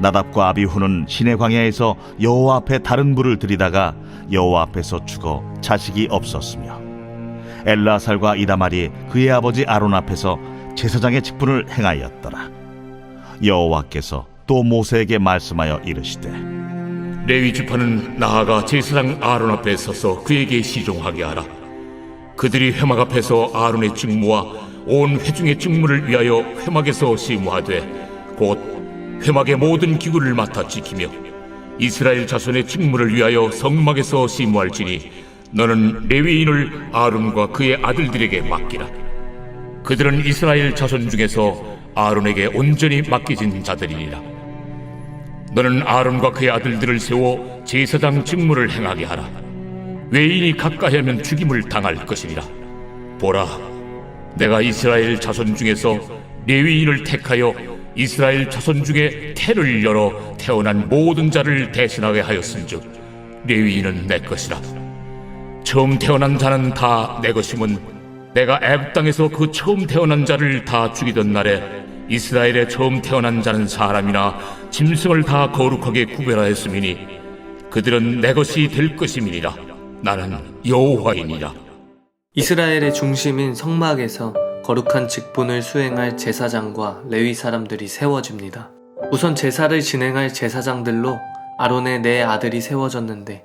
나답과 아비후는 시내 광야에서 여호와 앞에 다른 불을 들이다가 여호와 앞에서 죽어 자식이 없었으며 엘라살과 이다말이 그의 아버지 아론 앞에서 제사장의 직분을 행하였더라 여호와께서 또 모세에게 말씀하여 이르시되 레위 지파는 나아가 제사장 아론 앞에 서서 그에게 시종하게 하라. 그들이 회막 앞에서 아론의 직무와 온 회중의 직무를 위하여 회막에서 시무하되 곧 회막의 모든 기구를 맡아 지키며 이스라엘 자손의 직무를 위하여 성막에서 시무할지니 너는 레위인을 아론과 그의 아들들에게 맡기라. 그들은 이스라엘 자손 중에서 아론에게 온전히 맡겨진 자들이니라. 너는 아론과 그의 아들들을 세워 제사장 직무를 행하게 하라. 외인이 가까이 하면 죽임을 당할 것이니라. 보라, 내가 이스라엘 자손 중에서 레위인을 택하여 이스라엘 자손 중에 태를 열어 태어난 모든 자를 대신하게 하였은즉 레위인은 내 것이라. 처음 태어난 자는 다 내 것임은 내가 애굽 땅에서 그 처음 태어난 자를 다 죽이던 날에 이스라엘의 처음 태어난 자는 사람이나 짐승을 다 거룩하게 구별하였음이니 그들은 내 것이 될 것임이니라 나는 여호와이니라 이스라엘의 중심인 성막에서 거룩한 직분을 수행할 제사장과 레위 사람들이 세워집니다. 우선 제사를 진행할 제사장들로 아론의 네 아들이 세워졌는데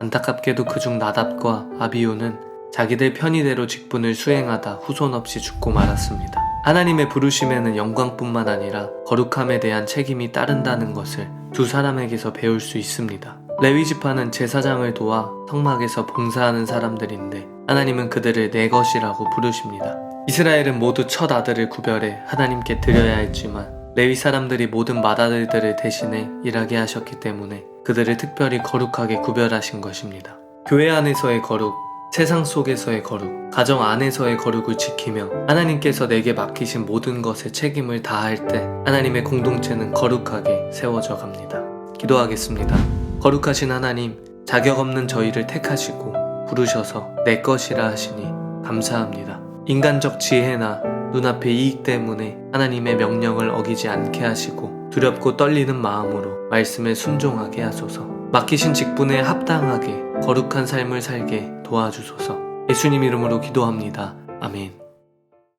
안타깝게도 그중 나답과 아비오는 자기들 편의대로 직분을 수행하다 후손 없이 죽고 말았습니다. 하나님의 부르심에는 영광뿐만 아니라 거룩함에 대한 책임이 따른다는 것을 두 사람에게서 배울 수 있습니다. 레위 지파는 제사장을 도와 성막에서 봉사하는 사람들인데 하나님은 그들을 내 것이라고 부르십니다. 이스라엘은 모두 첫 아들을 구별해 하나님께 드려야 했지만 레위 사람들이 모든 맏아들들을 대신해 일하게 하셨기 때문에 그들을 특별히 거룩하게 구별하신 것입니다. 교회 안에서의 거룩, 세상 속에서의 거룩, 가정 안에서의 거룩을 지키며 하나님께서 내게 맡기신 모든 것에 책임을 다할 때 하나님의 공동체는 거룩하게 세워져 갑니다. 기도하겠습니다. 거룩하신 하나님, 자격 없는 저희를 택하시고 부르셔서 내 것이라 하시니 감사합니다. 인간적 지혜나 눈앞의 이익 때문에 하나님의 명령을 어기지 않게 하시고 두렵고 떨리는 마음으로 말씀에 순종하게 하소서. 맡기신 직분에 합당하게 거룩한 삶을 살게 도와주소서. 예수님 이름으로 기도합니다. 아멘.